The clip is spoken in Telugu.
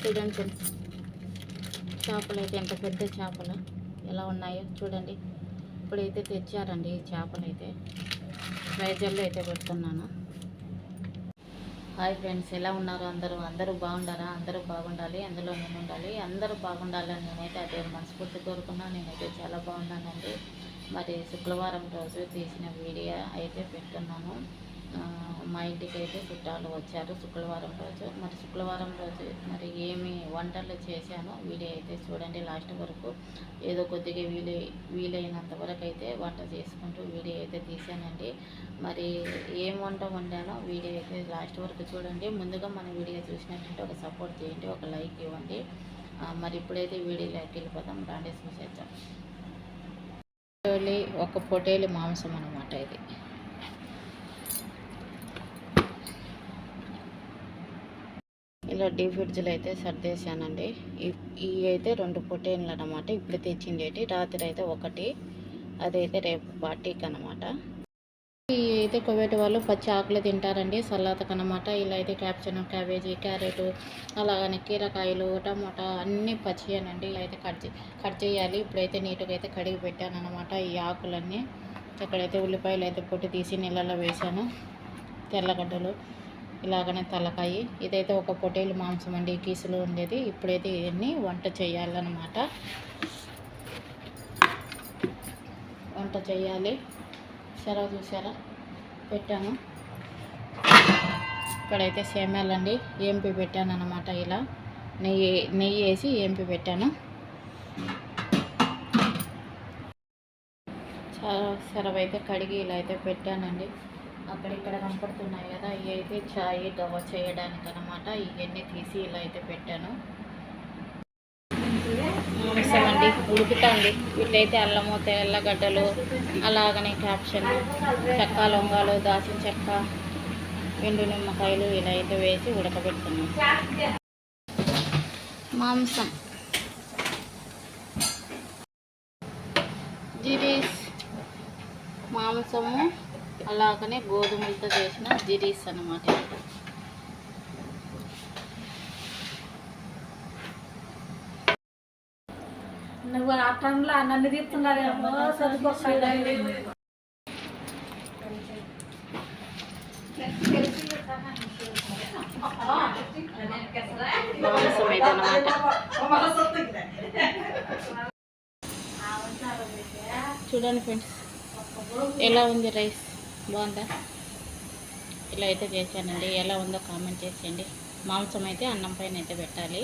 చూడండి ఫ్రెండ్స్. చేపలు అయితే ఎంత పెద్ద చేపలు? ఎలా ఉన్నాయో చూడండి. ఇప్పుడైతే తెచ్చారండి ఈ చేపలు అయితే. ఫ్రైజర్లో అయితే పెడుతున్నాను. హాయ్ ఫ్రెండ్స్ ఎలా ఉన్నారు అందరూ? అందరూ బాగుండారా అందరూ బాగుండాలి? అందులో నేను ఉండాలి అందరూ బాగుండాలని నేనైతే అదే మనస్ఫూర్తి కోరుకున్నా. నేనైతే చాలా బాగున్నానండి. మరి శుక్రవారం రోజు తీసిన వీడియో అయితే పెట్టున్నాను మా ఇంటికి అయితే చుట్టాలు వచ్చారు. శుక్రవారం రోజు మరి శుక్రవారం రోజు మరి ఏమి వంటలు చేశానో వీడియో అయితే చూడండి లాస్ట్ వరకు. ఏదో కొద్దిగా వీలై వీలైనంత వరకు అయితే వంట చేసుకుంటూ వీడియో అయితే తీసానండి మరి ఏం వంట వండానో వీడియో అయితే లాస్ట్ వరకు చూడండి. ముందుగా మన వీడియో చూసినట్లయితే ఒక సపోర్ట్ చేయండి ఒక లైక్ ఇవ్వండి. మరి ఇప్పుడైతే వీడియోలోకి వెళ్ళిపోదాం రాండి చూసేద్దాం. ఒక పొటేలు మాంసం అనమాట ఇది ఇలా డీ ఫ్రిడ్జ్లో అయితే సర్దేశానండి. ఈ అయితే రెండు పొటేన్లు అనమాట ఇప్పుడు తెచ్చిండేటి రాత్రి అయితే ఒకటి అదైతే రేపు పార్టీకి అనమాట ఇవి అయితే కొవ్వేటి వాళ్ళు పచ్చి ఆకులు తింటారండి సల్లాతకు అనమాట ఇలా అయితే క్యాప్సికం క్యాబేజీ క్యారెట్ అలాగనే కీరకాయలు టమోటా అన్నీ పచ్చియేనండి ఇలా అయితే కట్ కట్ చేయాలి. ఇప్పుడైతే నీట్గా అయితే కడిగి పెట్టాను అనమాట ఈ ఆకులన్నీ. ఇక్కడైతే ఉల్లిపాయలు అయితే పొట్టి తీసి నీళ్ళలో వేసాను. తెల్లగడ్డలు. ఇలాగనే తలకాయి. ఇదైతే ఒక పొటేలు మాంసం అండి. ఈ కీసులో ఉండేది. ఇప్పుడైతే ఇవన్నీ వంట చేయాలన్నమాట. వంట చేయాలి. సరే చూసారా? పెట్టాను. ఇక్కడైతే సేమ్యాలండి. ఏంపి పెట్టాను అనమాట ఇలా. నెయ్యి నెయ్యి వేసి ఏంపి పెట్టాను. చాలా అయితే కడిగి ఇలా అయితే పెట్టానండి. అక్కడ ఇక్కడ కనపడుతున్నాయి కదా ఇవి అయితే చాయ్ గవ చేయడానికి అనమాట ఇవన్నీ తీసి ఇలా అయితే పెట్టాను. చూసామండి ఉడుకుతుంది. వీటైతే అల్లము తెల్లగడ్డలు అలాగనే క్యాప్షన్ చెక్క లొంగాలు దాచిన చెక్క ఎండు నిమ్మకాయలు ఇలా అయితే వేసి ఉడకబెడుతున్నాం. మాంసం. జీరీస్ మాంసము అలాగనే గోధుమలతో చేసిన జిరీస్ అన్నమాట ఇది. నువ్వు ఆ టైంలో నన్ను మాంసం అయితే అన్నమాట చూడండి ఫ్రెండ్స్ ఎలా ఉంది రైస్? బాగుందా? ఇలా అయితే చేశానండి. ఎలా ఉందో కామెంట్ చేసేయండి. మాంసం అయితే అన్నం పైన అయితే పెట్టాలి.